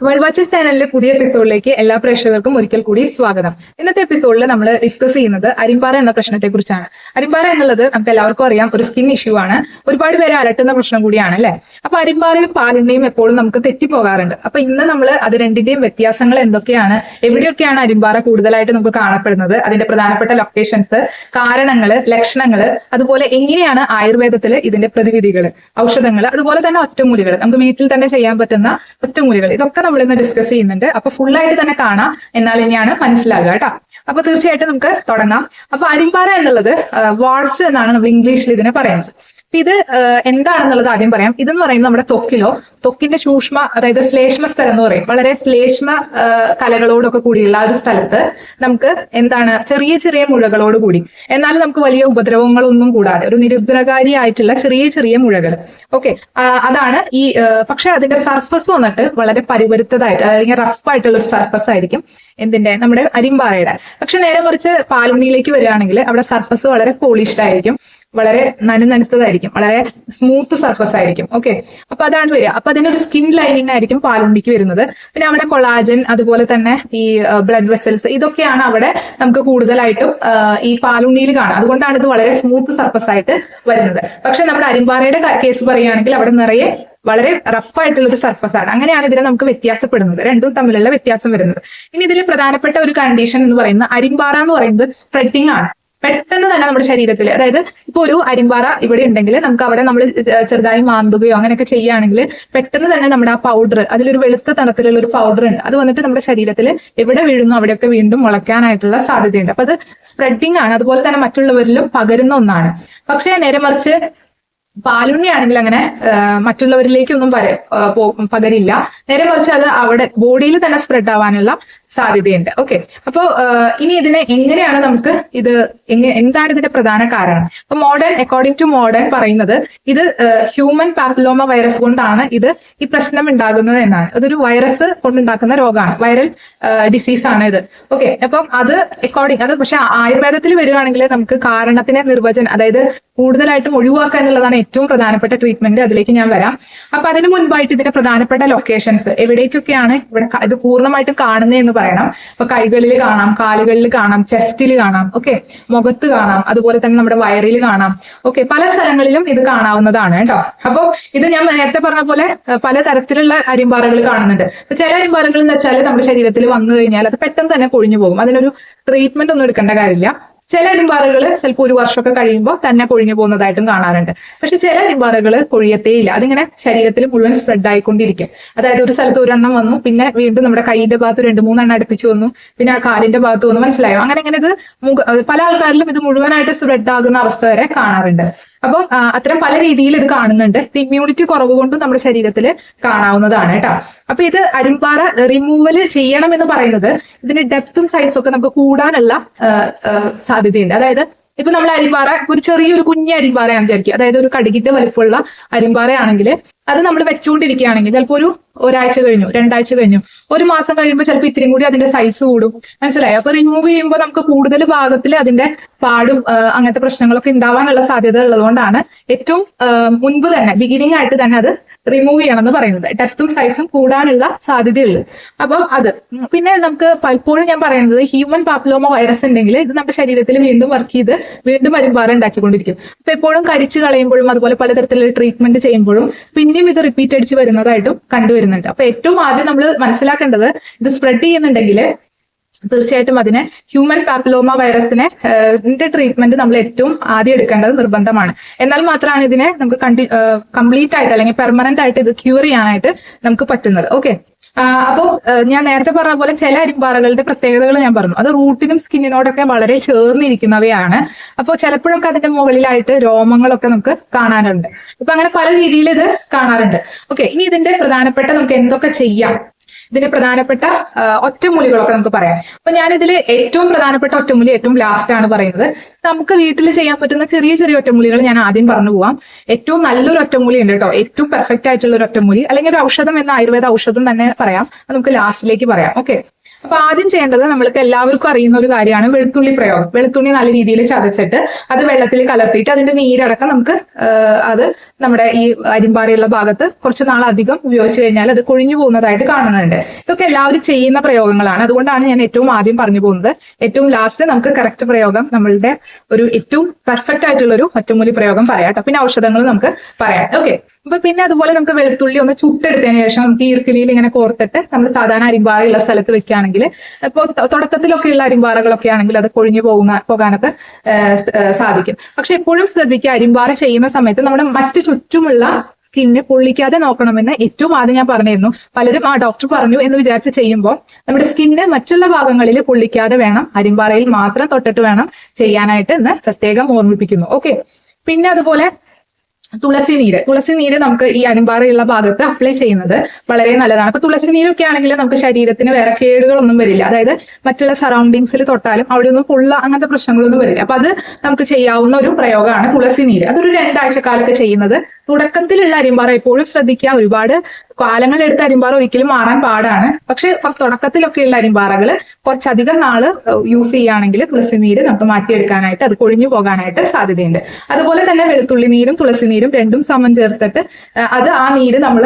World ചാനലിലെ പുതിയ എപ്പിസോഡിലേക്ക് എല്ലാ പ്രേക്ഷകർക്കും ഒരിക്കൽ കൂടി സ്വാഗതം. ഇന്നത്തെ എപ്പിസോഡിൽ നമ്മൾ ഡിസ്കസ് ചെയ്യുന്നത് അരിമ്പാറ എന്ന പ്രശ്നത്തെ കുറിച്ചാണ് അരിമ്പാറ എന്നുള്ളത് നമുക്ക് എല്ലാവർക്കും അറിയാം ഒരു സ്കിൻ ഇഷ്യൂ ആണ്. ഒരുപാട് പേരെ അലട്ടുന്ന പ്രശ്നം കൂടിയാണ് അല്ലെ? അപ്പൊ അരിമ്പാറയും പാലിന്റെയും എപ്പോഴും നമുക്ക് തെറ്റിപ്പോകാറുണ്ട്. അപ്പൊ ഇന്ന് നമ്മൾ അത് രണ്ടിന്റെയും വ്യത്യാസങ്ങൾ എന്തൊക്കെയാണ് എവിടെയൊക്കെയാണ് അരിമ്പാറ കൂടുതലായിട്ട് നമുക്ക് കാണപ്പെടുന്നത് അതിന്റെ പ്രധാനപ്പെട്ട ലൊക്കേഷൻസ് കാരണങ്ങൾ ലക്ഷണങ്ങൾ അതുപോലെ എങ്ങനെയാണ് ആയുർവേദത്തിൽ ഇതിന്റെ പ്രതിവിധികൾ ഔഷധങ്ങൾ അതുപോലെ തന്നെ ഒറ്റമൂലികൾ നമുക്ക് വീട്ടിൽ തന്നെ ചെയ്യാൻ പറ്റുന്ന ഒറ്റമൂലികൾ ഇതൊക്കെ നമ്മൾ ഇന്ന് ഡിസ്കസ് ചെയ്യുന്നുണ്ട്. അപ്പൊ ഫുൾ ആയിട്ട് തന്നെ കാണാം. എന്നാൽ ഇനിയാണ് മനസ്സിലാകുക കേട്ടോ. അപ്പൊ തീർച്ചയായിട്ടും നമുക്ക് തുടങ്ങാം. അപ്പൊ അരിമ്പാറ എന്നുള്ളത് വാർഡ്സ് എന്നാണ് നമ്മൾ ഇംഗ്ലീഷിൽ ഇതിനെ പറയുന്നത്. ഇത് എന്താണെന്നുള്ളത് ആദ്യം പറയാം. ഇതെന്ന് പറയുന്നത് നമ്മുടെ തൊക്കിലോ തൊക്കിന്റെ സൂക്ഷ്മ അതായത് ശ്ലേഷ്മ സ്ഥലം എന്ന് പറയും. വളരെ ശ്ലേഷ്മ കലകളോടൊക്കെ കൂടിയുള്ള ഒരു സ്ഥലത്ത് നമുക്ക് എന്താണ് ചെറിയ ചെറിയ മുഴകളോട് കൂടി. എന്നാൽ നമുക്ക് വലിയ ഉപദ്രവങ്ങളൊന്നും കൂടാതെ ഒരു നിരുദ്രകാരിയായിട്ടുള്ള ചെറിയ ചെറിയ മുഴകൾ ഓക്കെ അതാണ് ഈ പക്ഷെ അതിന്റെ സർഫസ് വന്നിട്ട് വളരെ പരിവരുത്തതായിട്ട് അല്ലെങ്കിൽ റഫ് ആയിട്ടുള്ള ഒരു സർഫസ് ആയിരിക്കും എന്തിന്റെ നമ്മുടെ അരിമ്പാറയുടെ. പക്ഷെ നേരെ മറിച്ച് പാലുണ്ണിയിലേക്ക് വരികയാണെങ്കിൽ അവിടെ സർഫസ് വളരെ പോളിഷ്ഡ് ആയിരിക്കും. വളരെ നനുനനുത്തതായിരിക്കും വളരെ സ്മൂത്ത് സർഫസ് ആയിരിക്കും. ഓക്കെ അപ്പൊ അതാണ് വരിക. അപ്പൊ അതിന്റെ ഒരു സ്കിൻ ലൈനിങ് ആയിരിക്കും പാലുണ്ടിക്ക് വരുന്നത്. പിന്നെ അവിടെ കൊളാജൻ അതുപോലെ തന്നെ ഈ ബ്ലഡ് വെസൽസ് ഇതൊക്കെയാണ് അവിടെ നമുക്ക് കൂടുതലായിട്ടും ഈ പാലുണ്ണിയിൽ കാണാം അതുകൊണ്ടാണ് ഇത് വളരെ സ്മൂത്ത് സർഫസ് ആയിട്ട് വരുന്നത്. പക്ഷെ നമ്മുടെ അരിമ്പാറയുടെ കേസ് പറയുകയാണെങ്കിൽ അവിടെ നിറയെ വളരെ റഫ് ആയിട്ടുള്ള ഒരു സർഫസ് ആണ്. അങ്ങനെയാണ് ഇതിനെ നമുക്ക് വ്യത്യാസപ്പെടുന്നത്. രണ്ടും തമ്മിലുള്ള വ്യത്യാസം വരുന്നത്. ഇനി ഇതിൽ പ്രധാനപ്പെട്ട ഒരു കണ്ടീഷൻ എന്ന് പറയുന്നത് അരിമ്പാറ എന്ന് പറയുന്നത് സ്പ്രെഡിങ് ആണ്. പെട്ടെന്ന് തന്നെ നമ്മുടെ ശരീരത്തിൽ അതായത് ഇപ്പൊ ഒരു അരിമ്പാറ ഇവിടെ ഉണ്ടെങ്കിൽ നമുക്ക് അവിടെ നമ്മൾ ചെറുതായി മാന്തുകയോ അങ്ങനെയൊക്കെ ചെയ്യുകയാണെങ്കിൽ പെട്ടെന്ന് തന്നെ നമ്മുടെ ആ പൗഡർ അതിലൊരു വെളുത്ത തരത്തിലുള്ള ഒരു പൗഡർ ഉണ്ട്. അത് വന്നിട്ട് നമ്മുടെ ശരീരത്തിൽ എവിടെ വീഴുന്നു അവിടെയൊക്കെ വീണ്ടും മുളയ്ക്കാനായിട്ടുള്ള സാധ്യതയുണ്ട്. അപ്പൊ അത് സ്പ്രെഡിങ് ആണ്. അതുപോലെ തന്നെ മറ്റുള്ളവരിലും പകരുന്ന ഒന്നാണ്. പക്ഷേ നേരെ മറിച്ച് പാലുണ്ണിയാണെങ്കിൽ അങ്ങനെ മറ്റുള്ളവരിലേക്കൊന്നും പകരില്ല. നേരെ മറിച്ച് അത് അവിടെ ബോഡിയിൽ തന്നെ സ്പ്രെഡ് ആവാനുള്ള സാധ്യതയുണ്ട്. ഓക്കെ അപ്പോ ഇനി ഇതിനെ എങ്ങനെയാണ് നമുക്ക് ഇത് എന്താണ് ഇതിന്റെ പ്രധാന കാരണം? അപ്പൊ മോഡേൺ അക്കോർഡിംഗ് ടു മോഡേൺ പറയുന്നത് ഇത് ഹ്യൂമൻ പാപ്പിലോമ വൈറസ് കൊണ്ടാണ് ഇത് ഈ പ്രശ്നം ഉണ്ടാകുന്നത് എന്നാണ്. അതൊരു വൈറസ് കൊണ്ടുണ്ടാക്കുന്ന രോഗമാണ്. വൈറൽ ഡിസീസ് ആണ് ഇത്. ഓക്കെ അപ്പം അത് അക്കോർഡിംഗ് അത് പക്ഷെ ആയുർവേദത്തിൽ വരികയാണെങ്കിൽ നമുക്ക് കാരണത്തിനെ നിർവചനം അതായത് കൂടുതലായിട്ടും ഒഴിവാക്കുക എന്നുള്ളതാണ് ഏറ്റവും പ്രധാനപ്പെട്ട ട്രീറ്റ്മെന്റ് അതിലേക്ക് ഞാൻ വരാം. അപ്പൊ അതിന് മുൻപായിട്ട് ഇതിന്റെ പ്രധാനപ്പെട്ട ലൊക്കേഷൻസ് എവിടേക്കൊക്കെയാണ് ഇവിടെ ഇത് പൂർണമായിട്ടും കാണുന്നത് എന്ന് പറയണം. ഇപ്പൊ കൈകളിൽ കാണാം കാലുകളിൽ കാണാം ചെസ്റ്റിൽ കാണാം ഓക്കെ മുഖത്ത് കാണാം അതുപോലെ തന്നെ നമ്മുടെ വയറിൽ കാണാം ഓക്കെ പല സ്ഥലങ്ങളിലും ഇത് കാണാവുന്നതാണ് കേട്ടോ. അപ്പോൾ ഇത് ഞാൻ നേരത്തെ പറഞ്ഞ പോലെ പല തരത്തിലുള്ള അരിമ്പാറകൾ കാണുന്നുണ്ട്. അപ്പൊ ചില അരിമ്പാറകൾ എന്ന് വെച്ചാൽ നമ്മുടെ ശരീരത്തിൽ വന്നു കഴിഞ്ഞാൽ അത് പെട്ടെന്ന് തന്നെ പൊഴിഞ്ഞു പോകും. അതിനൊരു ട്രീറ്റ്മെന്റ് ഒന്നും എടുക്കേണ്ട കാര്യമില്ല. ചില അരിമ്പാറകൾ ചിലപ്പോൾ ഒരു വർഷമൊക്കെ കഴിയുമ്പോൾ തന്നെ കൊഴിഞ്ഞു പോകുന്നതായിട്ടും കാണാറുണ്ട്. പക്ഷെ ചില അരിമ്പാറകൾ കൊഴിയത്തേയില്ല. അതിങ്ങനെ ശരീരത്തിൽ മുഴുവൻ സ്പ്രെഡ് ആയിക്കൊണ്ടിരിക്കും. അതായത് ഒരു സ്ഥലത്ത് ഒരെണ്ണം വന്നു പിന്നെ വീണ്ടും നമ്മുടെ കൈയിന്റെ ഭാഗത്ത് രണ്ട് മൂന്നെണ്ണം അടുപ്പിച്ചു വന്നു പിന്നെ ആ കാലിന്റെ ഭാഗത്ത് വന്നു. മനസ്സിലായോ? അങ്ങനെ ഇങ്ങനെ ഇത് പല ആൾക്കാരിലും ഇത് മുഴുവനായിട്ട് സ്പ്രെഡ് ആകുന്ന അവസ്ഥ വരെ കാണാറുണ്ട്. അപ്പം അത്തരം പല രീതിയിൽ ഇത് കാണുന്നുണ്ട്. ഇമ്മ്യൂണിറ്റി കുറവ് കൊണ്ടും നമ്മുടെ ശരീരത്തിൽ കാണാവുന്നതാണ് കേട്ടോ. അപ്പൊ ഇത് അരിമ്പാറ റിമൂവൽ ചെയ്യണം എന്ന് പറയുന്നത് ഇതിന് ഡെപ്തും സൈസും ഒക്കെ നമുക്ക് കൂടാനുള്ള സാധ്യതയുണ്ട്. അതായത് ഇപ്പൊ നമ്മൾ അരിമ്പാറ ഒരു ചെറിയൊരു കുഞ്ഞ് അരിമ്പാറയാണെന്ന് വിചാരിക്കും അതായത് ഒരു കടുകിന്റെ വലുപ്പമുള്ള അരിമ്പാറയാണെങ്കിൽ അത് നമ്മൾ വെച്ചുകൊണ്ടിരിക്കുകയാണെങ്കിൽ ചിലപ്പോൾ ഒരു ഒരാഴ്ച കഴിഞ്ഞു രണ്ടാഴ്ച കഴിഞ്ഞു. ഒരു മാസം കഴിയുമ്പോൾ ചിലപ്പോൾ ഇത്രയും കൂടി അതിന്റെ സൈസ് കൂടും. മനസ്സിലായോ? അപ്പൊ റിമൂവ് ചെയ്യുമ്പോൾ നമുക്ക് കൂടുതൽ ഭാഗത്തിൽ അതിന്റെ പാടും അങ്ങനത്തെ പ്രശ്നങ്ങളൊക്കെ ഉണ്ടാവാനുള്ള സാധ്യത ഉള്ളതുകൊണ്ടാണ് ഏറ്റവും മുൻപ് തന്നെ ബിഗിനിങ് ആയിട്ട് തന്നെ അത് റിമൂവ് ചെയ്യണം എന്ന് പറയുന്നത്. ഡെപ്തും സൈസും കൂടാനുള്ള സാധ്യതയുള്ളത് അപ്പം അത്. പിന്നെ നമുക്ക് പലപ്പോഴും ഞാൻ പറയുന്നത് ഹ്യൂമൻ പാപ്പിലോമ വൈറസ് ഉണ്ടെങ്കിൽ ഇത് നമ്മുടെ ശരീരത്തിൽ വീണ്ടും വർക്ക് ചെയ്ത് വീണ്ടും വരുമ്പാറ് ഉണ്ടാക്കിക്കൊണ്ടിരിക്കും. അപ്പൊ എപ്പോഴും കരിച്ചു കളയുമ്പോഴും അതുപോലെ പലതരത്തിലുള്ള ട്രീറ്റ്മെന്റ് ചെയ്യുമ്പോഴും പിന്നെയും ഇത് റിപ്പീറ്റ് അടിച്ച് വരുന്നതായിട്ടും കണ്ടുവരുന്നുണ്ട്. അപ്പൊ ഏറ്റവും ആദ്യം നമ്മൾ മനസ്സിലാക്കേണ്ടത് ഇത് സ്പ്രെഡ് ചെയ്യുന്നുണ്ടെങ്കിൽ തീർച്ചയായിട്ടും അതിനെ ഹ്യൂമൻ പാപ്പിലോമ വൈറസിനെ ട്രീറ്റ്മെന്റ് നമ്മൾ ഏറ്റവും ആദ്യം എടുക്കേണ്ടത് നിർബന്ധമാണ്. എന്നാൽ മാത്രമാണ് ഇതിനെ നമുക്ക് കംപ്ലീറ്റ് ആയിട്ട് അല്ലെങ്കിൽ പെർമനന്റ് ആയിട്ട് ഇത് ക്യൂർ ചെയ്യാനായിട്ട് നമുക്ക് പറ്റുന്നത്. ഓക്കെ അപ്പോൾ ഞാൻ നേരത്തെ പറഞ്ഞ പോലെ ചില അരിമ്പാറകളുടെ പ്രത്യേകതകൾ ഞാൻ പറഞ്ഞു. അത് റൂട്ടിനും സ്കിന്നിനോടൊക്കെ വളരെ ചേർന്നിരിക്കുന്നവയാണ്. അപ്പോൾ ചിലപ്പോഴൊക്കെ അതിന്റെ മുകളിലായിട്ട് രോമങ്ങളൊക്കെ നമുക്ക് കാണാനുണ്ട്. ഇപ്പൊ അങ്ങനെ പല രീതിയിൽ ഇത് കാണാറുണ്ട്. ഓക്കെ ഇനി ഇതിന്റെ പ്രധാനപ്പെട്ട നമുക്ക് എന്തൊക്കെ ചെയ്യാം? ഇതിന്റെ പ്രധാനപ്പെട്ട ഒറ്റമൂലികളൊക്കെ നമുക്ക് പറയാം. അപ്പൊ ഞാനിതിൽ ഏറ്റവും പ്രധാനപ്പെട്ട ഒറ്റമൂലി ഏറ്റവും ലാസ്റ്റ് ആണ് പറയുന്നത്. നമുക്ക് വീട്ടിൽ ചെയ്യാൻ പറ്റുന്ന ചെറിയ ചെറിയ ഒറ്റമൂലികൾ ഞാൻ ആദ്യം പറഞ്ഞു പോവാം. ഏറ്റവും നല്ലൊരു ഒറ്റമൂലി ഉണ്ട് കേട്ടോ. ഏറ്റവും പെർഫെക്റ്റ് ആയിട്ടുള്ള ഒരു ഒറ്റമൂലി. അല്ലെങ്കിൽ ഒരു ഔഷധം എന്ന ആയുർവേദ ഔഷധം തന്നെ പറയാം. നമുക്ക് ലാസ്റ്റിലേക്ക് പറയാം. ഓക്കെ അപ്പൊ ആദ്യം ചെയ്യേണ്ടത് നമ്മൾക്ക് എല്ലാവർക്കും അറിയുന്ന ഒരു കാര്യമാണ് വെളുത്തുള്ളി പ്രയോഗം. വെളുത്തുള്ളി നല്ല രീതിയിൽ ചതച്ചിട്ട് അത് വെള്ളത്തിൽ കലർത്തിയിട്ട് അതിന്റെ നീരടക്കം നമുക്ക് അത് നമ്മുടെ ഈ അരിമ്പാറയുള്ള ഭാഗത്ത് കുറച്ച് നാൾ അധികം ഉപയോഗിച്ച് കഴിഞ്ഞാൽ അത് കൊഴിഞ്ഞു പോകുന്നതായിട്ട് കാണുന്നുണ്ട്. ഇതൊക്കെ എല്ലാവരും ചെയ്യുന്ന പ്രയോഗങ്ങളാണ്. അതുകൊണ്ടാണ് ഞാൻ ഏറ്റവും ആദ്യം പറഞ്ഞു പോകുന്നത്. ഏറ്റവും ലാസ്റ്റ് നമുക്ക് കറക്റ്റ് പ്രയോഗം നമ്മളുടെ ഒരു ഏറ്റവും പെർഫെക്റ്റ് ആയിട്ടുള്ള ഒരു ഒറ്റമൂലി പ്രയോഗം പറയാം കേട്ടോ. പിന്നെ ഔഷധങ്ങൾ നമുക്ക് പറയാം. ഓക്കെ അപ്പൊ പിന്നെ അതുപോലെ നമുക്ക് വെളുത്തുള്ളി ഒന്ന് ചുട്ടെടുത്തതിന് ശേഷം നമുക്ക് ഈർക്കിലിയിൽ ഇങ്ങനെ കോർത്തിട്ട് നമ്മൾ സാധാരണ അരിമ്പാറയുള്ള സ്ഥലത്ത് വെക്കുകയാണെങ്കിൽ ഇപ്പോൾ തുടക്കത്തിലൊക്കെ ഉള്ള അരിമ്പാറകളൊക്കെ ആണെങ്കിൽ അത് കൊഴിഞ്ഞു പോകുന്ന പോകാനൊക്കെ സാധിക്കും. പക്ഷെ എപ്പോഴും ശ്രദ്ധിക്കുക അരിമ്പാറ ചെയ്യുന്ന സമയത്ത് നമ്മുടെ മറ്റു ചുറ്റുമുള്ള സ്കിന്നെ പൊള്ളിക്കാതെ നോക്കണമെന്ന് ഏറ്റവും ആദ്യം ഞാൻ പറഞ്ഞിരുന്നു. പലരും ആ ഡോക്ടർ പറഞ്ഞു എന്ന് വിചാരിച്ച് ചെയ്യുമ്പോൾ നമ്മുടെ സ്കിന്നെ മറ്റുള്ള ഭാഗങ്ങളിൽ പൊള്ളിക്കാതെ വേണം അരിമ്പാറയിൽ മാത്രം തൊട്ടിട്ട് വേണം ചെയ്യാനായിട്ട് എന്ന് പ്രത്യേകം ഓർമ്മിപ്പിക്കുന്നു. ഓക്കെ പിന്നെ അതുപോലെ തുളസി നീര്. തുളസി നീര് നമുക്ക് ഈ അരിമ്പാറയുള്ള ഭാഗത്ത് അപ്ലൈ ചെയ്യുന്നത് വളരെ നല്ലതാണ്. അപ്പൊ തുളസി നീരൊക്കെ ആണെങ്കിൽ നമുക്ക് ശരീരത്തിന് വേറെ കേടുകളൊന്നും വരില്ല. അതായത് മറ്റുള്ള സറൗണ്ടിങ്സിൽ തൊട്ടാലും അവിടെ ഒന്നും പൊള്ള അങ്ങനത്തെ പ്രശ്നങ്ങളൊന്നും വരില്ല. അപ്പൊ അത് നമുക്ക് ചെയ്യാവുന്ന ഒരു പ്രയോഗമാണ് തുളസി നീര്. അതൊരു രണ്ടാഴ്ച കാലൊക്കെ ചെയ്യുന്നത് തുടക്കത്തിലുള്ള അരിമ്പാറ എപ്പോഴും ശ്രദ്ധിക്കുക. ഒരുപാട് കാലങ്ങളെടുത്ത അരിമ്പാറ ഒരിക്കലും മാറാൻ പാടാണ്. പക്ഷെ തുടക്കത്തിലൊക്കെയുള്ള അരിമ്പാറകൾ കുറച്ചധികം നാൾ യൂസ് ചെയ്യുകയാണെങ്കിൽ തുളസി നീര് നമുക്ക് മാറ്റിയെടുക്കാനായിട്ട് അത് കൊഴിഞ്ഞു പോകാനായിട്ട് സാധ്യതയുണ്ട്. അതുപോലെ തന്നെ വെളുത്തുള്ളി നീരും തുളസി നീരും രണ്ടും സമം ചേർത്തിട്ട് അത് ആ നീര് നമ്മൾ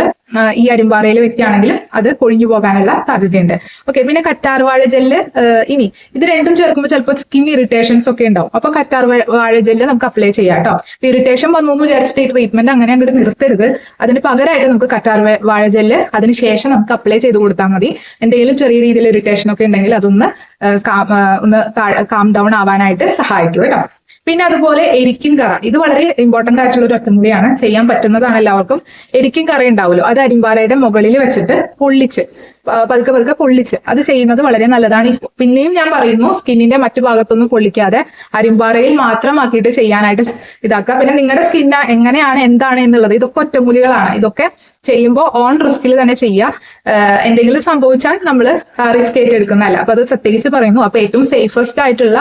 ഈ അരിമ്പാറയിൽ വെക്കുകയാണെങ്കിൽ അത് കൊഴിഞ്ഞു പോകാനുള്ള സാധ്യതയുണ്ട്. ഓക്കെ പിന്നെ കറ്റാർവാഴ ജെല്ല് ഇനി ഇത് രണ്ടും ചേർക്കുമ്പോൾ ചിലപ്പോൾ സ്കിൻ ഇറിറ്റേഷൻസ് ഒക്കെ ഉണ്ടാവും. അപ്പൊ കറ്റാർ വാഴ- വാഴ ജെല്ല് നമുക്ക് അപ്ലൈ ചെയ്യാം കേട്ടോ ഇറിറ്റേഷൻ വന്നു എന്ന് വിചാരിച്ചിട്ട് ഈ ട്രീറ്റ്മെന്റ് അങ്ങനെ അങ്ങോട്ട് നിർത്തരുത്. അതിന് പകരമായിട്ട് നമുക്ക് കറ്റാർവാഴ വാഴ ജെല്ല് അതിന് ശേഷം നമുക്ക് അപ്ലൈ ചെയ്ത് കൊടുത്താൽ മതി. എന്തെങ്കിലും ചെറിയ രീതിയിൽ ഇറിറ്റേഷൻ ഒക്കെ ഉണ്ടെങ്കിൽ അതൊന്ന് ഒന്ന് കാം ഡൗൺ ആവാനായിട്ട് സഹായിക്കും കേട്ടോ പിന്നെ അതുപോലെ എരിക്കും കറ. ഇത് വളരെ ഇമ്പോർട്ടന്റ് ആയിട്ടുള്ള ഒരു ഒറ്റമൂലിയാണ് ചെയ്യാൻ പറ്റുന്നതാണ് എല്ലാവർക്കും. എരിക്കും കറ ഉണ്ടാവുമല്ലോ. അത് അരിമ്പാറയുടെ മുകളിൽ വെച്ചിട്ട് പൊള്ളിച്ച് പതുക്കെ പതുക്കെ പൊള്ളിച്ച് അത് ചെയ്യുന്നത് വളരെ നല്ലതാണ്. പിന്നെയും ഞാൻ പറയുന്നു സ്കിന്നിന്റെ മറ്റു ഭാഗത്തൊന്നും പൊള്ളിക്കാതെ അരിമ്പാറയിൽ മാത്രമാക്കിയിട്ട് ചെയ്യാനായിട്ട് ഇതാക്കുക. പിന്നെ നിങ്ങളുടെ സ്കിന്ന എങ്ങനെയാണ് എന്താണ് എന്നുള്ളത്. ഇതൊക്കെ ഒറ്റമൂലികളാണ് ഇതൊക്കെ ചെയ്യുമ്പോൾ ഓൺ റിസ്കിൽ തന്നെ ചെയ്യുക എന്തെങ്കിലും സംഭവിച്ചാൽ നമ്മൾ റിസ്ക് ഏറ്റെടുക്കുന്നതല്ല. അപ്പൊ അത് പ്രത്യേകിച്ച് പറയുന്നു. അപ്പൊ ഏറ്റവും സേഫസ്റ്റ് ആയിട്ടുള്ള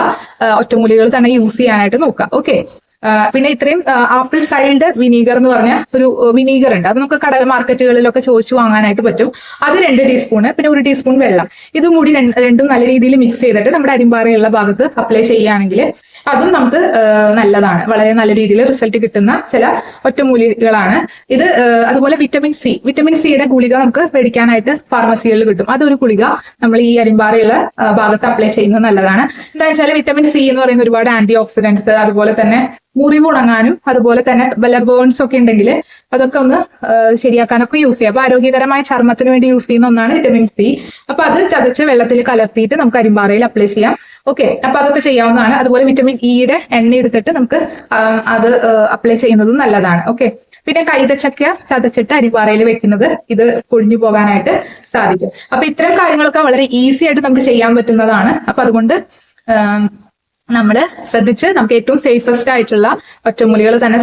ഒറ്റമൂലികൾ തന്നെ യൂസ് ചെയ്യാനായിട്ട് നോക്കുക ഓക്കെ പിന്നെ ഇത്രയും ആപ്പിൾ സൈൽഡ് വിനീഗർ എന്ന് പറഞ്ഞ ഒരു വിനീഗർ ഉണ്ട്. അത് നമുക്ക് കടൽ മാർക്കറ്റുകളിലൊക്കെ ചോദിച്ചു വാങ്ങാനായിട്ട് പറ്റും. അത് രണ്ട് ടീസ്പൂൺ പിന്നെ ഒരു ടീസ്പൂൺ വെള്ളം. ഇതും കൂടി രണ്ടും നല്ല രീതിയിൽ മിക്സ് ചെയ്തിട്ട് നമ്മുടെ അരിമ്പാറയുള്ള ഭാഗത്ത് അപ്ലൈ ചെയ്യുകയാണെങ്കിൽ അതും നമുക്ക് നല്ലതാണ്. വളരെ നല്ല രീതിയിൽ റിസൾട്ട് കിട്ടുന്ന ചില ഒറ്റമൂലികളാണ്. ഇത് അതുപോലെ വിറ്റമിൻ സി വിറ്റമിൻ സിയുടെ ഗുളിക നമുക്ക് മേടിക്കാനായിട്ട് ഫാർമസികളിൽ കിട്ടും. അതൊരു ഗുളിക നമ്മൾ ഈ അരിമ്പാറയുള്ള ഭാഗത്ത് അപ്ലൈ ചെയ്യുന്നത് നല്ലതാണ്. എന്താ വെച്ചാൽ വിറ്റമിൻ സി എന്ന് പറയുന്ന ഒരുപാട് ആന്റി ഓക്സിഡൻസ് അതുപോലെ തന്നെ മുറിവ് ഉണങ്ങാനും അതുപോലെ തന്നെ വല്ല ബേൺസ് ഒക്കെ ഉണ്ടെങ്കിൽ അതൊക്കെ ഒന്ന് ശരിയാക്കാനൊക്കെ യൂസ് ചെയ്യാം. അപ്പൊ ആരോഗ്യകരമായ ചർമ്മത്തിന് വേണ്ടി യൂസ് ചെയ്യുന്ന ഒന്നാണ് വിറ്റമിൻ സി അപ്പൊ അത് ചതച്ച് വെള്ളത്തിൽ കലർത്തിയിട്ട് നമുക്ക് അരിമ്പാറയിൽ അപ്ലൈ ചെയ്യാം. ഓക്കെ അപ്പൊ അതൊക്കെ ചെയ്യാവുന്നതാണ്. അതുപോലെ വിറ്റമിൻ ഇയുടെ എണ്ണ എടുത്തിട്ട് നമുക്ക് അത് അപ്ലൈ ചെയ്യുന്നത് നല്ലതാണ്. ഓക്കെ പിന്നെ കൈതച്ചക്ക ചതച്ചിട്ട് അരിപ്പാറയിൽ വെക്കുന്നത് ഇത് കൊഴിഞ്ഞു പോകാനായിട്ട് സാധിക്കും. അപ്പൊ ഇത്തരം കാര്യങ്ങളൊക്കെ വളരെ ഈസി ആയിട്ട് നമുക്ക് ചെയ്യാൻ പറ്റുന്നതാണ്. അപ്പൊ അതുകൊണ്ട് നമ്മൾ ശ്രദ്ധിച്ച് നമുക്ക് ഏറ്റവും സേഫസ്റ്റ് ആയിട്ടുള്ള ഒറ്റമൂലികൾ തന്നെ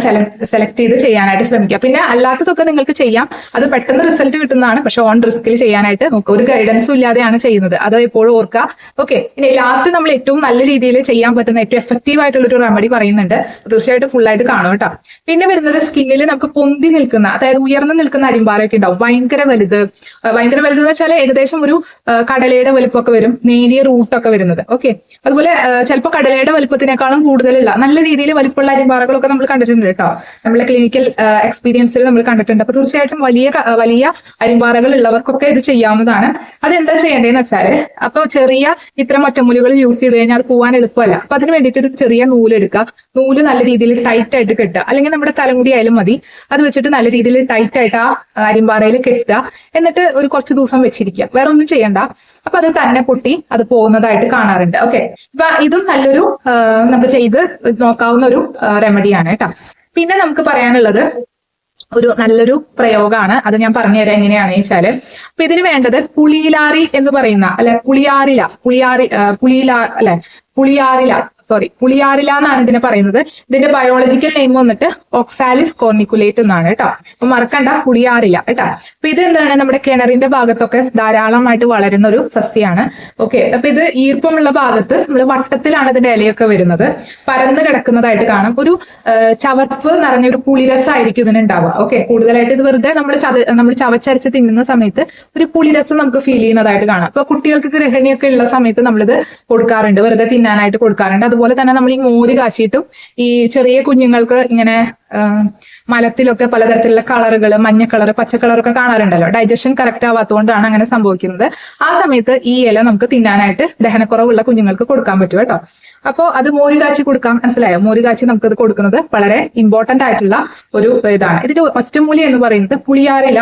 സെലക്ട് ചെയ്ത് ചെയ്യാനായിട്ട് ശ്രമിക്കുക. പിന്നെ അല്ലാത്തതൊക്കെ നിങ്ങൾക്ക് ചെയ്യാം. അത് പെട്ടെന്ന് റിസൾട്ട് കിട്ടുന്നതാണ്. പക്ഷെ ഓൺ റിസ്കിൽ ചെയ്യാനായിട്ട് നമുക്ക് ഒരു ഗൈഡൻസും ഇല്ലാതെയാണ് ചെയ്യുന്നത്. അത് എപ്പോഴും ഓർക്കുക. ഓക്കെ ഇനി ലാസ്റ്റ് നമ്മൾ ഏറ്റവും നല്ല രീതിയിൽ ചെയ്യാൻ പറ്റുന്ന ഏറ്റവും എഫക്റ്റീവ് ആയിട്ടുള്ള ഒരു റെമഡി പറയുന്നുണ്ട്. തീർച്ചയായിട്ടും ഫുൾ ആയിട്ട് കാണും കേട്ടോ. പിന്നെ വരുന്നത് സ്കിന്നിൽ നമുക്ക് പൊന്തി നിൽക്കുന്ന അതായത് ഉയർന്നു നിൽക്കുന്ന അരിമ്പാറൊക്കെ ഉണ്ടാവും. ഭയങ്കര വലുത്. ഭയങ്കര വലുത് എന്ന് വെച്ചാൽ ഏകദേശം ഒരു കടലയുടെ വലുപ്പമൊക്കെ വരും. നേരിയ റൂട്ടൊക്കെ വരുന്നത്. ഓക്കെ അതുപോലെ ചിലപ്പോൾ കടലയുടെ വലുപ്പത്തിനേക്കാളും കൂടുതലുള്ള നല്ല രീതിയിൽ വലിപ്പമുള്ള അരിമ്പാറകളൊക്കെ നമ്മൾ കണ്ടിട്ടുണ്ട് കേട്ടോ. നമ്മളെ ക്ലിനിക്കൽ എക്സ്പീരിയൻസിൽ നമ്മൾ കണ്ടിട്ടുണ്ട്. അപ്പൊ തീർച്ചയായിട്ടും വലിയ വലിയ അരിമ്പാറകൾ ഉള്ളവർക്കൊക്കെ ഇത് ചെയ്യാവുന്നതാണ്. അതെന്താ ചെയ്യേണ്ടതെന്ന് വെച്ചാൽ അപ്പൊ ചെറിയ ഇത്തരം ഒറ്റമൂലുകൾ യൂസ് ചെയ്ത് കഴിഞ്ഞാൽ അത് പോകാൻ എളുപ്പമല്ല. അപ്പൊ അതിന് വേണ്ടിയിട്ട് ഒരു ചെറിയ നൂൽ എടുക്കുക. നൂൽ നല്ല രീതിയിൽ ടൈറ്റ് ആയിട്ട് കെട്ടുക. അല്ലെങ്കിൽ നമ്മുടെ തലമുടി ആയാലും മതി. അത് വെച്ചിട്ട് നല്ല രീതിയിൽ ടൈറ്റ് ആയിട്ട് ആ അരിമ്പാറയിൽ കെട്ടുക. എന്നിട്ട് ഒരു കുറച്ച് ദിവസം വെച്ചിരിക്കുക. വേറെ ഒന്നും ചെയ്യണ്ട. അപ്പൊ അത് തന്നെ പൊട്ടി അത് പോകുന്നതായിട്ട് കാണാറുണ്ട്. ഓക്കെ അപ്പൊ ഇതും നല്ലൊരു നമുക്ക് ചെയ്ത് നോക്കാവുന്ന ഒരു റെമഡിയാണ് കേട്ടോ. പിന്നെ നമുക്ക് പറയാനുള്ളത് ഒരു നല്ലൊരു പ്രയോഗമാണ്. അത് ഞാൻ പറഞ്ഞുതരാം എങ്ങനെയാണെന്ന് വെച്ചാൽ അപ്പൊ ഇതിന് വേണ്ടത് പുളിയിലാറി എന്ന് പറയുന്ന അല്ലെ പുളിയാറില പുളിയാറി പുളിയിലാ അല്ലെ പുളിയാറില സോറി പുളിയാറില എന്നാണ് ഇതിനെ പറയുന്നത്. ഇതിന്റെ ബയോളജിക്കൽ നെയിം വന്നിട്ട് ഓക്സാലിസ് കോർണിക്കുലേറ്റ് എന്നാണ് കേട്ടോ. അപ്പൊ മറക്കണ്ട പുളിയാറില കേട്ടോ. അപ്പൊ ഇത് എന്താണ്? നമ്മുടെ കിണറിന്റെ ഭാഗത്തൊക്കെ ധാരാളമായിട്ട് വളരുന്ന ഒരു സസ്യമാണ് ഓക്കെ അപ്പൊ ഇത് ഈർപ്പമുള്ള ഭാഗത്ത് നമ്മൾ വട്ടത്തിലാണ് ഇതിന്റെ ഇലയൊക്കെ വരുന്നത്. പരന്ന് കിടക്കുന്നതായിട്ട് കാണാം. ഒരു ചവർപ്പ് നിറഞ്ഞ ഒരു പുളിരസമായിരിക്കും ഇതിനുണ്ടാവുക ഓക്കെ കൂടുതലായിട്ട് ഇത് വെറുതെ നമ്മൾ ചത നമ്മൾ ചവച്ചരച്ച് തിന്നുന്ന സമയത്ത് ഒരു പുളിരസം നമുക്ക് ഫീൽ ചെയ്യുന്നതായിട്ട് കാണാം. അപ്പൊ കുട്ടികൾക്ക് ഗൃഹിണിയൊക്കെ ഉള്ള സമയത്ത് നമ്മളിത് കൊടുക്കാറുണ്ട്. വെറുതെ തിന്നാനായിട്ട് കൊടുക്കാറുണ്ട്. അതുപോലെ തന്നെ നമ്മൾ ഈ മോര് കാച്ചിയിട്ടും ഈ ചെറിയ കുഞ്ഞുങ്ങൾക്ക് ഇങ്ങനെ മലത്തിലൊക്കെ പലതരത്തിലുള്ള കളറുകൾ മഞ്ഞ കളർ പച്ച കളറൊക്കെ കാണാറുണ്ടല്ലോ. ഡൈജഷൻ കറക്റ്റ് ആവാത്തതുകൊണ്ടാണ് അങ്ങനെ സംഭവിക്കുന്നത്. ആ സമയത്ത് ഈ ഇല നമുക്ക് തിന്നാനായിട്ട് ദഹനക്കുറവുള്ള കുഞ്ഞുങ്ങൾക്ക് കൊടുക്കാൻ പറ്റും കേട്ടോ. അപ്പോൾ അത് മോര് കാച്ചി കൊടുക്കാം. മനസ്സിലായോ? മോര് കാച്ചി നമുക്കത് കൊടുക്കുന്നത് വളരെ ഇമ്പോർട്ടന്റ് ആയിട്ടുള്ള ഒരു ഇതാണ്. ഇതിന്റെ ഒറ്റമൂലി എന്ന് പറയുന്നത് പുളിയാറില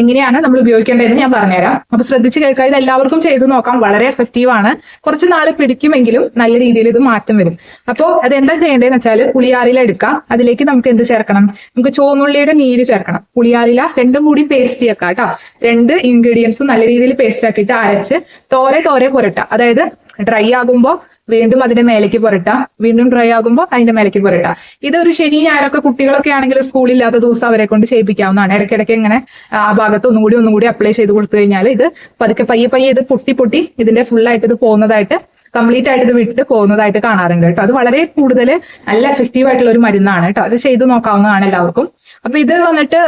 എങ്ങനെയാണ് നമ്മൾ ഉപയോഗിക്കേണ്ടതെന്ന് ഞാൻ പറഞ്ഞുതരാം. അപ്പൊ ശ്രദ്ധിച്ച് കേൾക്കാം ഇത് എല്ലാവർക്കും ചെയ്തു നോക്കാം. വളരെ എഫക്റ്റീവ് ആണ്. കുറച്ച് നാൾ പിടിക്കുമെങ്കിലും നല്ല രീതിയിൽ ഇത് മാറ്റം വരും. അപ്പോൾ അത് എന്താ ചെയ്യേണ്ടതെന്ന് വെച്ചാൽ പുളിയാറില എടുക്കാം. അതിലേക്ക് നമുക്ക് എന്ത് ചേർക്കണം? നമുക്ക് ചോന്നുള്ളിയുടെ നീര് ചേർക്കണം. പുളിയാറില രണ്ടും കൂടി പേസ്റ്റ് ചെയ്യാം കേട്ടോ. രണ്ട് ഇൻഗ്രീഡിയൻസ് നല്ല രീതിയിൽ പേസ്റ്റ് ആക്കിയിട്ട് അരച്ച് തോരെ തോരെ പുരട്ടുക അതായത് ഡ്രൈ ആകുമ്പോൾ വീണ്ടും അതിന്റെ മേലേക്ക് പുരട്ടാം. വീണ്ടും ഡ്രൈ ആകുമ്പോൾ അതിന്റെ മേലേക്ക് പുരട്ടാം. ഇത് ഒരു ശനി ഞായറൊക്കെ കുട്ടികളൊക്കെ ആണെങ്കിൽ സ്കൂളില്ലാത്ത ദിവസം അവരെ കൊണ്ട് ചെയ്യിപ്പിക്കാവുന്നതാണ്. ഇടയ്ക്കിടയ്ക്ക് ഇങ്ങനെ ആ ഭാഗത്ത് ഒന്നുകൂടി ഒന്നുകൂടി ഒന്നും കൂടി അപ്ലൈ ചെയ്ത് കൊടുത്തു കഴിഞ്ഞാൽ ഇത് പതുക്കെ പയ്യെ പയ്യെ ഇത് പൊട്ടി പൊട്ടി ഇതിന്റെ ഫുൾ ആയിട്ട് ഇത് പോകുന്നതായിട്ട് കംപ്ലീറ്റ് ആയിട്ട് ഇത് വിട്ട് പോകുന്നതായിട്ട് കാണാറുണ്ട് കേട്ടോ. അത് വളരെ കൂടുതൽ നല്ല എഫക്റ്റീവ് ആയിട്ടുള്ള ഒരു മരുന്നാണ് കേട്ടോ. അത് ചെയ്തു നോക്കാവുന്നതാണ് എല്ലാവർക്കും. അപ്പൊ ഇത് വന്നിട്ട്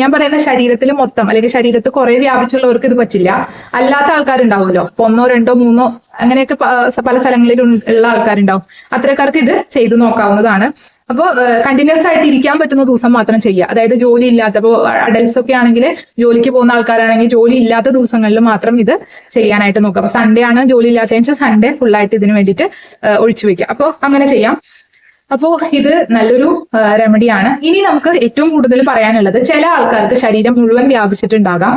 ഞാൻ പറയുന്ന ശരീരത്തിൽ മൊത്തം അല്ലെങ്കിൽ ശരീരത്തിൽ കുറെ വ്യാപിച്ചുള്ളവർക്ക് ഇത് പറ്റില്ല. അല്ലാത്ത ആൾക്കാരുണ്ടാവുമല്ലോ. ഒന്നോ രണ്ടോ മൂന്നോ അങ്ങനെയൊക്കെ പല സ്ഥലങ്ങളിൽ ഉള്ള ആൾക്കാരുണ്ടാവും. അത്തരക്കാർക്ക് ഇത് ചെയ്തു നോക്കാവുന്നതാണ്. അപ്പോൾ കണ്ടിന്യൂസ് ആയിട്ട് ഇരിക്കാൻ പറ്റുന്ന ദിവസം മാത്രം ചെയ്യുക. അതായത് ജോലി ഇല്ലാത്ത ഇപ്പോൾ അഡൽസ് ഒക്കെ ആണെങ്കിൽ ജോലിക്ക് പോകുന്ന ആൾക്കാരാണെങ്കിൽ ജോലി ഇല്ലാത്ത ദിവസങ്ങളിൽ മാത്രം ഇത് ചെയ്യാനായിട്ട് നോക്കുക. അപ്പൊ സൺഡേ ആണ് ജോലി ഇല്ലാത്തതെന്ന് വെച്ചാൽ സൺഡേ ഫുൾ ആയിട്ട് ഇതിന് വേണ്ടിയിട്ട് ഒഴിച്ചു വെക്കുക. അപ്പോൾ അങ്ങനെ ചെയ്യാം. അപ്പോ ഇത് നല്ലൊരു റെമഡിയാണ് ഇനി നമുക്ക് ഏറ്റവും കൂടുതൽ പറയാനുള്ളത് ചില ആൾക്കാർക്ക് ശരീരം മുഴുവൻ വ്യാപിച്ചിട്ടുണ്ടാകാം.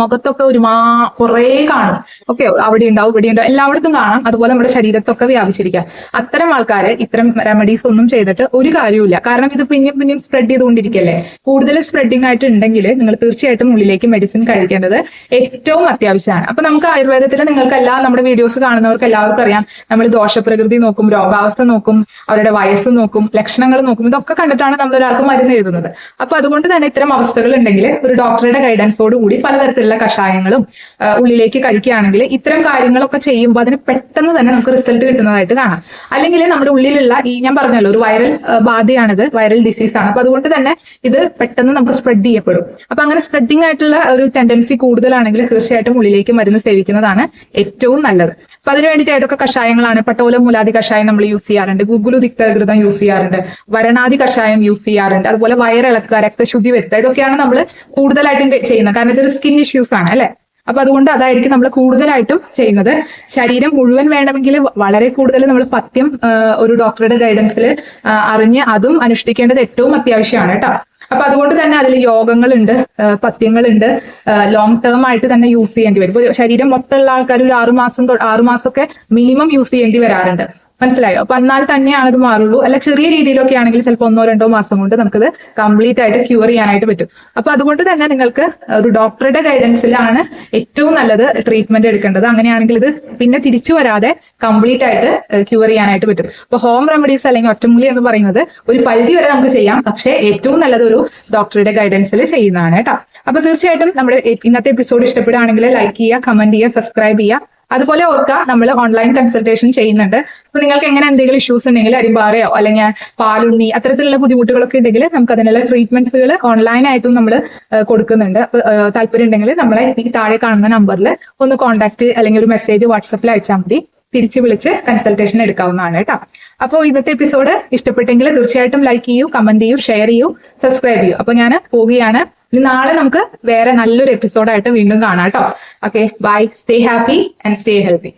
മുഖത്തൊക്കെ ഒരുമാ കുറേ കാണും. ഓക്കെ അവിടെ ഉണ്ടാവും ഇവിടെ ഉണ്ടാവും. എല്ലായിടത്തും കാണാം. അതുപോലെ നമ്മുടെ ശരീരത്തൊക്കെ വ്യാപിച്ചിരിക്കാം. അത്തരം ആൾക്കാര് ഇത്തരം റെമഡീസ് ഒന്നും ചെയ്തിട്ട് ഒരു കാര്യവുമില്ല. കാരണം ഇത് പിന്നെയും പിന്നെയും സ്പ്രെഡ് ചെയ്തുകൊണ്ടിരിക്കല്ലേ? കൂടുതൽ സ്പ്രെഡിങ് ആയിട്ട് ഉണ്ടെങ്കിൽ നിങ്ങൾ തീർച്ചയായിട്ടും ഉള്ളിലേക്ക് മെഡിസിൻ കഴിക്കേണ്ടത് ഏറ്റവും അത്യാവശ്യമാണ്. അപ്പൊ നമുക്ക് ആയുർവേദത്തിൽ നിങ്ങൾക്ക് എല്ലാ നമ്മുടെ വീഡിയോസ് കാണുന്നവർക്ക് എല്ലാവർക്കും അറിയാം. നമ്മൾ ദോഷപ്രകൃതി നോക്കും രോഗാവസ്ഥ നോക്കും അവരുടെ വയസ്സ് നോക്കും ലക്ഷണങ്ങൾ നോക്കും. ഇതൊക്കെ കണ്ടിട്ടാണ് നമ്മൾ ഒരാൾക്ക് മരുന്ന് എഴുതുന്നത്. അപ്പൊ അതുകൊണ്ട് തന്നെ ഇത്തരം അവസ്ഥകൾ ഉണ്ടെങ്കിൽ ഒരു ഡോക്ടറുടെ ഗൈഡൻസോട് കൂടി പലതരത്തിലുള്ള കഷായങ്ങളും ഉള്ളിലേക്ക് കഴിക്കുകയാണെങ്കിൽ ഇത്തരം കാര്യങ്ങളൊക്കെ ചെയ്യുമ്പോൾ അതിന് പെട്ടെന്ന് തന്നെ നമുക്ക് റിസൾട്ട് കിട്ടുന്നതായിട്ട് കാണാം. അല്ലെങ്കിൽ നമ്മുടെ ഉള്ളിലുള്ള ഈ ഞാൻ പറഞ്ഞല്ലോ ഒരു വൈറൽ ബാധയാണിത് വൈറൽ ഡിസീസ് ആണ്. അപ്പൊ അതുകൊണ്ട് തന്നെ ഇത് പെട്ടെന്ന് നമുക്ക് സ്പ്രെഡ് ചെയ്യപ്പെടും. അപ്പൊ അങ്ങനെ സ്പ്രെഡിങ് ആയിട്ടുള്ള ഒരു ടെൻഡൻസി കൂടുതലാണെങ്കിൽ തീർച്ചയായിട്ടും ഉള്ളിലേക്ക് മരുന്ന് സേവിക്കുന്നതാണ് ഏറ്റവും നല്ലത്. അപ്പൊ അതിന് വേണ്ടിയിട്ട് ഏതൊക്കെ കഷായങ്ങളാണ്? പട്ടോല മൂലാദി കഷായം നമ്മൾ യൂസ് ചെയ്യാറുണ്ട് ഗുഗുലു ദിക്തകൃതം യൂസ് ചെയ്യാറുണ്ട് വരണാദി കഷായം യൂസ് ചെയ്യാറുണ്ട് അതുപോലെ വയറിളക്കുക രക്തശുദ്ധി വരുത്തുക ഇതൊക്കെയാണ് നമ്മൾ കൂടുതലായിട്ടും ചെയ്യുന്നത്. കാരണം ഇതൊരു സ്കിൻ ഇഷ്യൂസ് ആണ് അല്ലെ? അപ്പൊ അതുകൊണ്ട് അതായിരിക്കും നമ്മൾ കൂടുതലായിട്ടും ചെയ്യുന്നത്. ശരീരം മുഴുവൻ വേണമെങ്കിൽ വളരെ കൂടുതൽ നമ്മൾ പത്യം ഒരു ഡോക്ടറുടെ ഗൈഡൻസിൽ അറിഞ്ഞ് അതും അനുഷ്ഠിക്കേണ്ടത് ഏറ്റവും അത്യാവശ്യമാണ് കേട്ടോ. അപ്പൊ അതുകൊണ്ട് തന്നെ അതിൽ യോഗങ്ങളുണ്ട് പത്യങ്ങളുണ്ട് ലോങ് ടേം ആയിട്ട് തന്നെ യൂസ് ചെയ്യേണ്ടി വരും. ശരീരം മൊത്തമുള്ള ആൾക്കാർ ഒരു ആറുമാസം ആറുമാസമൊക്കെ മിനിമം യൂസ് ചെയ്യേണ്ടി വരാറുണ്ട്. മനസ്സിലായോ? അപ്പൊ എന്നാൽ തന്നെയാണ് അത് മാറുള്ളൂ. അല്ല ചെറിയ രീതിയിലൊക്കെ ആണെങ്കിൽ ചിലപ്പോൾ ഒന്നോ രണ്ടോ മാസം കൊണ്ട് നമുക്കത് കംപ്ലീറ്റ് ആയിട്ട് ക്യൂർ ചെയ്യാനായിട്ട് പറ്റും. അപ്പൊ അതുകൊണ്ട് തന്നെ നിങ്ങൾക്ക് ഒരു ഡോക്ടറുടെ ഗൈഡൻസിലാണ് ഏറ്റവും നല്ലത് ട്രീറ്റ്മെന്റ് എടുക്കേണ്ടത്. അങ്ങനെയാണെങ്കിൽ ഇത് പിന്നെ തിരിച്ചു വരാതെ കംപ്ലീറ്റ് ആയിട്ട് ക്യൂർ ചെയ്യാനായിട്ട് പറ്റും. അപ്പൊ ഹോം റെമഡീസ് അല്ലെങ്കിൽ ഒറ്റമൂലി എന്ന് പറയുന്നത് ഒരു പരിധി വരെ നമുക്ക് ചെയ്യാം. പക്ഷേ ഏറ്റവും നല്ലത് ഒരു ഡോക്ടറുടെ ഗൈഡൻസിൽ ചെയ്യുന്നതാണ് കേട്ടോ. അപ്പൊ തീർച്ചയായിട്ടും നമ്മുടെ ഇന്നത്തെ എപ്പിസോഡ് ഇഷ്ടപ്പെടുകയാണെങ്കിൽ ലൈക്ക് ചെയ്യുക കമന്റ് ചെയ്യുക സബ്സ്ക്രൈബ് ചെയ്യുക. അതുപോലെ ഓർക്കുക നമ്മൾ ഓൺലൈൻ കൺസൾട്ടേഷൻ ചെയ്യുന്നുണ്ട്. അപ്പൊ നിങ്ങൾക്ക് എങ്ങനെ എന്തെങ്കിലും ഇഷ്യൂസ് ഉണ്ടെങ്കിൽ അരിമ്പാറയോ അല്ലെങ്കിൽ പാലുണ്ണി അത്തരത്തിലുള്ള ബുദ്ധിമുട്ടുകളൊക്കെ ഉണ്ടെങ്കിൽ നമുക്ക് അതിനുള്ള ട്രീറ്റ്മെന്റ്സുകൾ ഓൺലൈനായിട്ടും നമ്മൾ കൊടുക്കുന്നുണ്ട്. താല്പര്യം ഉണ്ടെങ്കിൽ നമ്മളെ ഈ താഴെ കാണുന്ന നമ്പറിൽ ഒന്ന് കോൺടാക്ട് അല്ലെങ്കിൽ ഒരു മെസ്സേജ് വാട്സപ്പിൽ അയച്ചാൽ മതി. തിരിച്ചു വിളിച്ച് കൺസൾട്ടേഷൻ എടുക്കാവുന്നതാണ് കേട്ടോ. അപ്പോൾ ഇന്നത്തെ എപ്പിസോഡ് ഇഷ്ടപ്പെട്ടെങ്കിൽ തീർച്ചയായിട്ടും ലൈക്ക് ചെയ്യൂ കമന്റ് ചെയ്യൂ ഷെയർ ചെയ്യൂ സബ്സ്ക്രൈബ് ചെയ്യൂ. അപ്പൊ ഞാൻ പോവുകയാണ്. ഇനി നാളെ നമുക്ക് വേറെ നല്ലൊരു എപ്പിസോഡായിട്ട് വീണ്ടും കാണാം കേട്ടോ. Okay bye stay happy and stay healthy